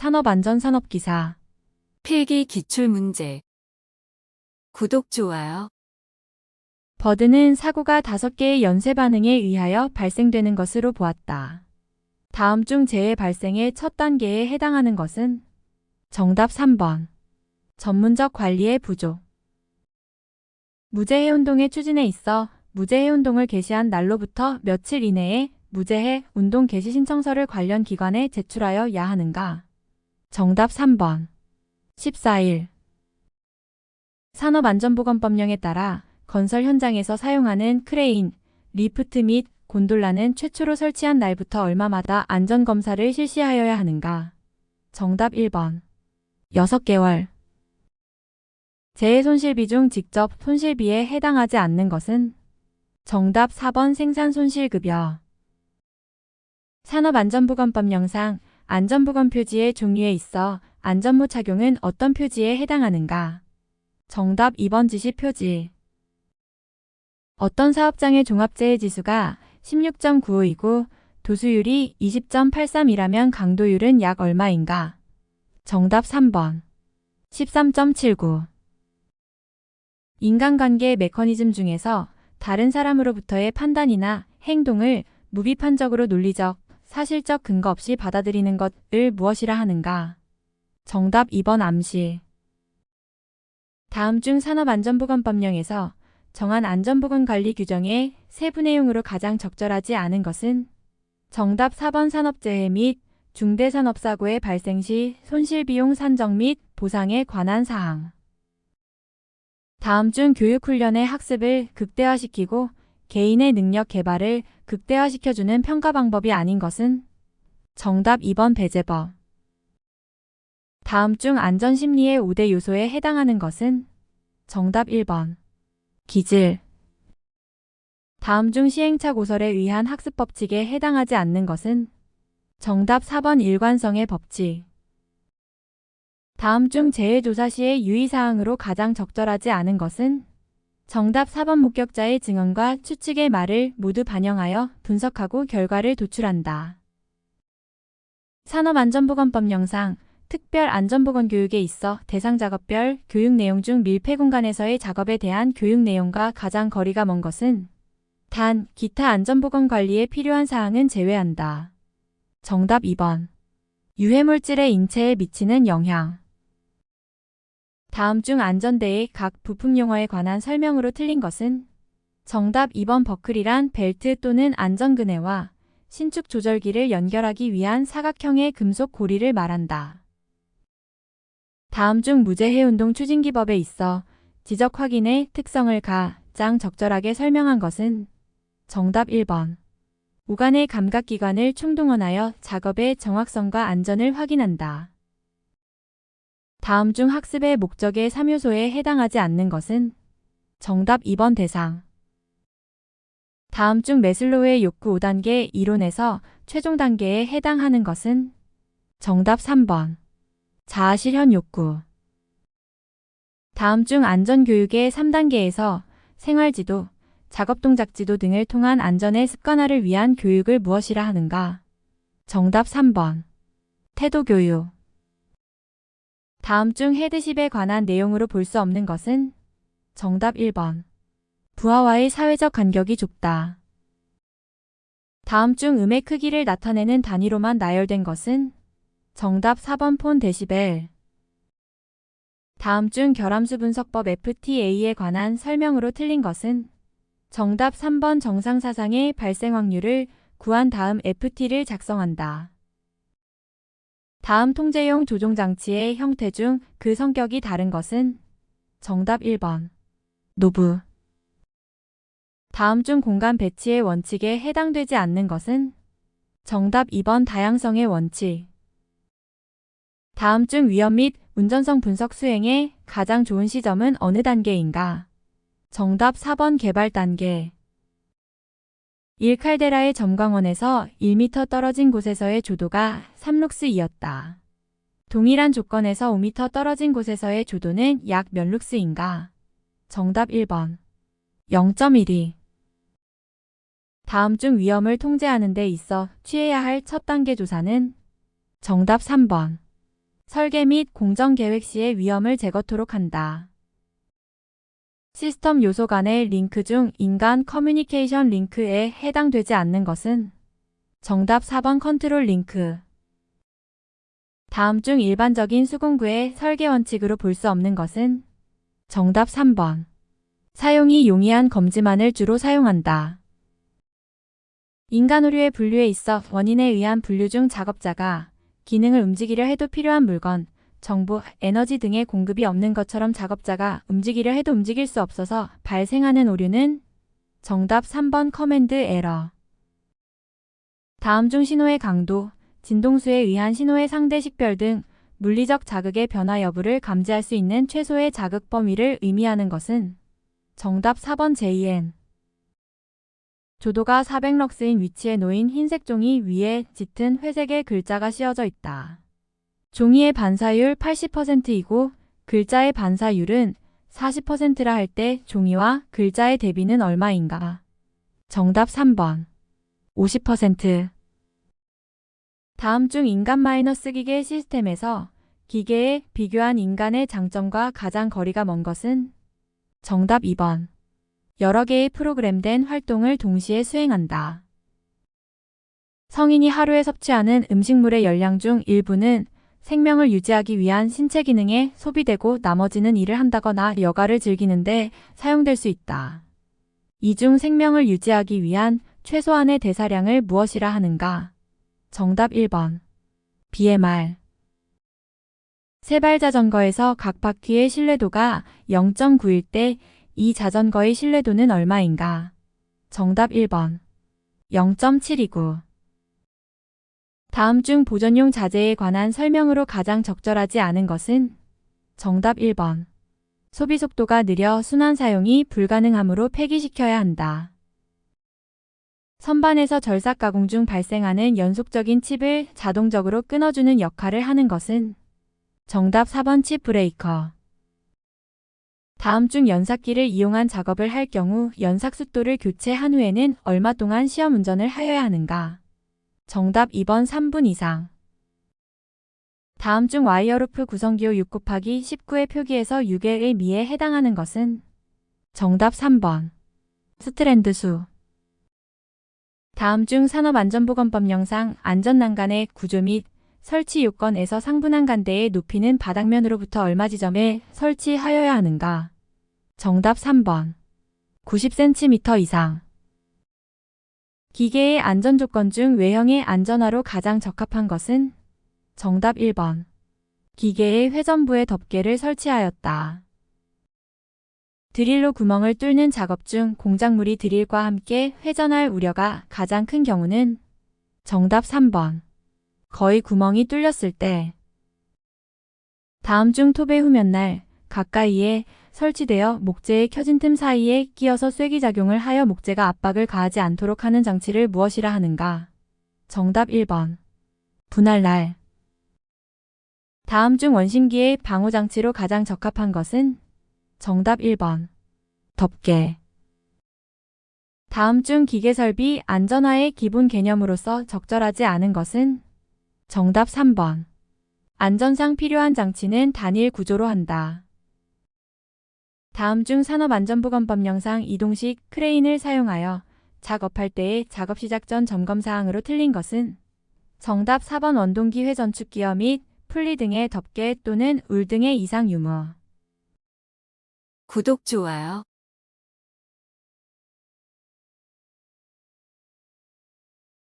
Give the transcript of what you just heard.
산업안전산업기사 필기 기출문제. 구독, 좋아요. 버드는 사고가 5개의 연쇄 반응에 의하여 발생되는 것으로 보았다. 다음 중 재해 발생의 첫 단계에 해당하는 것은 정답 3번. 전문적 관리의 부족. 무제해 운동의 추진에 있어 무제해 운동을 개시한 날로부터 며칠 이내에 무제해 운동 개시 신청서를 관련 기관에 제출하여야 하는가? 정답 3번. 14일. 산업안전보건법령에 따라 건설 현장에서 사용하는 크레인, 리프트 및 곤돌라는 최초로 설치한 날부터 얼마마다 안전검사를 실시하여야 하는가? 정답 1번. 6개월. 재해 손실비 중 직접 손실비에 해당하지 않는 것은 정답 4번 생산 손실급여. 산업안전보건법령상 안전보건 표지의 종류에 있어 안전모 착용은 어떤 표지에 해당하는가? 정답 2번 지시 표지. 어떤 사업장의 종합재해 지수가 16.95이고 도수율이 20.83이라면 강도율은 약 얼마인가? 정답 3번. 13.79. 인간관계 메커니즘 중에서 다른 사람으로부터의 판단이나 행동을 무비판적으로 논리적, 사실적 근거 없이 받아들이는 것을 무엇이라 하는가? 정답 2번 암시. 다음 중 산업안전보건법령에서 정한 안전보건관리 규정의 세부 내용으로 가장 적절하지 않은 것은 정답 4번 산업재해 및 중대산업사고의 발생 시 손실비용 산정 및 보상에 관한 사항. 다음 중 교육훈련의 학습을 극대화시키고 개인의 능력 개발을 극대화시켜주는 평가 방법이 아닌 것은 정답 2번 배제법. 다음 중 안전 심리의 5대 요소에 해당하는 것은 정답 1번. 기질. 다음 중 시행착 오설에 의한 학습 법칙에 해당하지 않는 것은 정답 4번 일관성의 법칙. 다음 중 재해 조사 시의 유의사항으로 가장 적절하지 않은 것은 정답 4번 목격자의 증언과 추측의 말을 모두 반영하여 분석하고 결과를 도출한다. 산업안전보건법령상 특별 안전보건 교육에 있어 대상 작업별 교육 내용 중 밀폐 공간에서의 작업에 대한 교육 내용과 가장 거리가 먼 것은 단 기타 안전보건 관리에 필요한 사항은 제외한다. 정답 2번. 유해물질의 인체에 미치는 영향. 다음 중 안전대의 각 부품 용어에 관한 설명으로 틀린 것은 정답 2번 버클이란 벨트 또는 안전그네와 신축 조절기를 연결하기 위한 사각형의 금속 고리를 말한다. 다음 중 무제해 운동 추진기법에 있어 지적 확인의 특성을 가장 적절하게 설명한 것은 정답 1번. 우간의 감각기관을 총동원하여 작업의 정확성과 안전을 확인한다. 다음 중 학습의 목적의 3요소에 해당하지 않는 것은 정답 2번 대상. 다음 중 메슬로우의 욕구 5단계 이론에서 최종 단계에 해당하는 것은 정답 3번. 자아 실현 욕구. 다음 중 안전교육의 3단계에서 생활지도, 작업동작지도 등을 통한 안전의 습관화를 위한 교육을 무엇이라 하는가? 정답 3번. 태도교육. 다음 중 헤드십에 관한 내용으로 볼 수 없는 것은 정답 1번. 부하와의 사회적 간격이 좁다. 다음 중 음의 크기를 나타내는 단위로만 나열된 것은 정답 4번 폰 데시벨. 다음 중 결함수 분석법 FTA에 관한 설명으로 틀린 것은 정답 3번 정상사상의 발생 확률을 구한 다음 FT를 작성한다. 다음 통제용 조종장치의 형태 중 그 성격이 다른 것은 정답 1번. 노브. 다음 중 공간 배치의 원칙에 해당되지 않는 것은 정답 2번 다양성의 원칙. 다음 중 위험 및 운전성 분석 수행의 가장 좋은 시점은 어느 단계인가? 정답 4번 개발 단계. 일 칼데라의 점광원에서 1m 떨어진 곳에서의 조도가 3룩스이었다. 동일한 조건에서 5m 떨어진 곳에서의 조도는 약 몇 룩스인가? 정답 1번. 0.12. 다음 중 위험을 통제하는 데 있어 취해야 할 첫 단계 조사는 정답 3번. 설계 및 공정 계획 시의 위험을 제거토록 한다. 시스템 요소 간의 링크 중 인간 커뮤니케이션 링크에 해당되지 않는 것은 정답 4번 컨트롤 링크. 다음 중 일반적인 수공구의 설계 원칙으로 볼 수 없는 것은 정답 3번. 사용이 용이한 검지만을 주로 사용한다. 인간 오류의 분류에 있어 원인에 의한 분류 중 작업자가 기능을 움직이려 해도 필요한 물건, 정보, 에너지 등의 공급이 없는 것처럼 작업자가 움직이려 해도 움직일 수 없어서 발생하는 오류는 정답 3번 커맨드 에러. 다음 중 신호의 강도, 진동수에 의한 신호의 상대 식별 등 물리적 자극의 변화 여부를 감지할 수 있는 최소의 자극 범위를 의미하는 것은 정답 4번 JN. 조도가 400럭스인 위치에 놓인 흰색 종이 위에 짙은 회색의 글자가 씌어져 있다. 종이의 반사율 80%이고 글자의 반사율은 40%라 할 때 종이와 글자의 대비는 얼마인가? 정답 3번. 50%. 다음 중 인간 마이너스 기계 시스템에서 기계에 비교한 인간의 장점과 가장 거리가 먼 것은 정답 2번. 여러 개의 프로그램된 활동을 동시에 수행한다. 성인이 하루에 섭취하는 음식물의 열량 중 일부는 생명을 유지하기 위한 신체 기능에 소비되고 나머지는 일을 한다거나 여가를 즐기는데 사용될 수 있다. 이 중 생명을 유지하기 위한 최소한의 대사량을 무엇이라 하는가? 정답 1번. BMR. 세발 자전거에서 각 바퀴의 신뢰도가 0.9일 때 이 자전거의 신뢰도는 얼마인가? 정답 1번. 0.729. 다음 중 보존용 자재에 관한 설명으로 가장 적절하지 않은 것은 정답 1번. 소비 속도가 느려 순환 사용이 불가능하므로 폐기시켜야 한다. 선반에서 절삭 가공 중 발생하는 연속적인 칩을 자동적으로 끊어주는 역할을 하는 것은 정답 4번 칩 브레이커. 다음 중 연삭기를 이용한 작업을 할 경우 연삭 숫도를 교체한 후에는 얼마 동안 시험 운전을 하여야 하는가? 정답 2번 3분 이상. 다음 중 와이어루프 구성기호 6 곱하기 19의 표기에서 6의 미에 해당하는 것은 정답 3번. 스트랜드 수. 다음 중 산업안전보건법 영상 안전난간의 구조 및 설치 요건에서 상부난간대의 높이는 바닥면으로부터 얼마 지점에 설치하여야 하는가? 정답 3번. 90cm 이상. 기계의 안전 조건 중 외형의 안전화로 가장 적합한 것은 정답 1번. 기계의 회전부에 덮개를 설치하였다. 드릴로 구멍을 뚫는 작업 중 공작물이 드릴과 함께 회전할 우려가 가장 큰 경우는 정답 3번. 거의 구멍이 뚫렸을 때. 다음 중 톱의 후면날 가까이에 설치되어 목재의 켜진 틈 사이에 끼어서 쐐기작용을 하여 목재가 압박을 가하지 않도록 하는 장치를 무엇이라 하는가? 정답 1번. 분할날. 다음 중 원심기의 방호장치로 가장 적합한 것은 정답 1번. 덮개. 다음 중 기계 설비 안전화의 기본 개념으로서 적절하지 않은 것은 정답 3번. 안전상 필요한 장치는 단일 구조로 한다. 다음 중 산업안전보건법 영상 이동식 크레인을 사용하여 작업할 때의 작업 시작 전 점검 사항으로 틀린 것은 정답 4번 원동기 회전축 기어 및 풀리 등의 덮개 또는 울 등의 이상 유무. 구독, 좋아요.